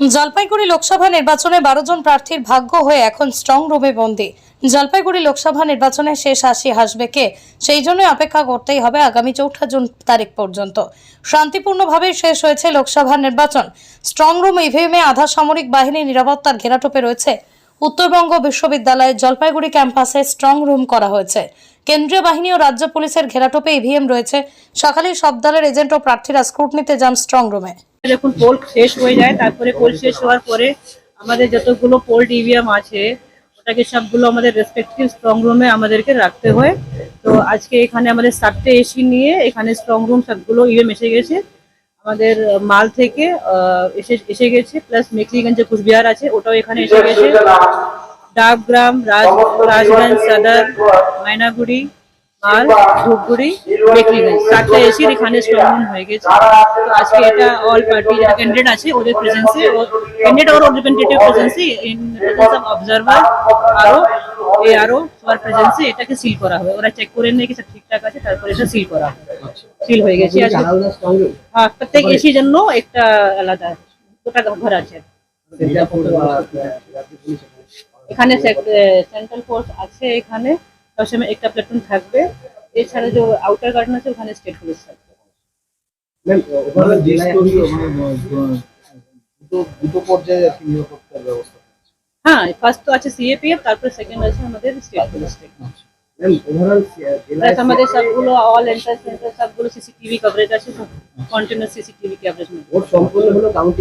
জলপাইগুড়ি লোকসভা নির্বাচনে বারো জন প্রার্থীর ভাগ্য হয়ে এখন স্ট্রং রুমে বন্দি। জলপাইগুড়ি লোকসভা নির্বাচনে শেষ হাসি হাসবে কে? সেই জন্য অপেক্ষা করতেই হবে আগামী চৌঠা জুন তারিখ পর্যন্ত। শান্তিপূর্ণভাবে শেষ হয়েছে লোকসভা নির্বাচন। স্ট্রং রুম ইভিএমে আধা সামরিক বাহিনী নিরাপত্তার ঘেরাটোপে রয়েছে উত্তরবঙ্গ বিশ্ববিদ্যালয়ের জলপাইগুড়ি ক্যাম্পাসে স্ট্রং রুম করা হয়েছে। কেন্দ্রীয় বাহিনী ও রাজ্য পুলিশের ঘেরাটোপে ইভিএম রয়েছে। সকালেই সব দলের এজেন্ট ও প্রার্থীরা স্ক্রুটনিতে যান স্ট্রং রুমে যখন পোল শেষ হয়ে যায়, তারপরে পোল শেষ হওয়ার পরে আমাদের যতগুলো পোল ইভিএম আছে, ওটাকে সবগুলো আমাদের রেসপেক্টিভ স্ট্রং রুমে আমাদেরকে রাখতে হয়। তো আজকে এখানে আমাদের সাতটে এসি নিয়ে এখানে স্ট্রং রুম সবগুলো ইভিএম এসে গেছে। আমাদের মাল থেকে এসে এসে গেছে প্লাস মেকলিগঞ্জ কুচবিহার আছে, ওটাও এখানে এসে গেছে। ডাবগ্রাম রাজ, রাজগঞ্জ সদর ময়নাগুড়ি আর ধূপগুড়ি, মেকলিগঞ্জ। চারটে এসির এখানে স্ট্রং হয়ে গেছে। তো আজকে এটা অল পার্টি যারা ক্যান্ডিডেট আছে, ওদের প্রেজেন্সে ক্যান্ডিডেট ওর রিপ্রেজেন্টেটিভ প্রেজেন্সে ইন প্রেজেন্স অফ অবজারভার আরও এ আরও সবার প্রেজেন্সে এটাকে সিল করা হবে। ওরা চেক করে নিয়ে কি সব ঠিকঠাক আছে তারপরে এটা সিল করা হবে। সিল হয়ে গেছে। হ্যাঁ প্রত্যেক এসির জন্য একটা আলাদা দুটা ঘর আছে। এখানে সেন্ট্রাল ফোর্স আছে এখানে। সবসময় একটা প্ল্যাটুন থাকবে। এছাড়া যে আউটার গার্ডেন আছে ওখানে স্টেট পুলিশ থাকবে। মানে দুটো পর্যায়ে আর কি নিরাপত্তার ব্যবস্থা হ্যাঁ ফার্স্ট তো আছে সিএপিএফ তারপরে সেকেন্ড আছে আমাদের স্টেট পুলিশ প্লাস আমাদের সবগুলো অল এন্ট্রান্স সেন্টার সবগুলো সিসিটিভি কভারেজ আছে কন্টিনিউ সিসিটিভি কভারেজ সম্পূর্ণ হলো কাউন্টিং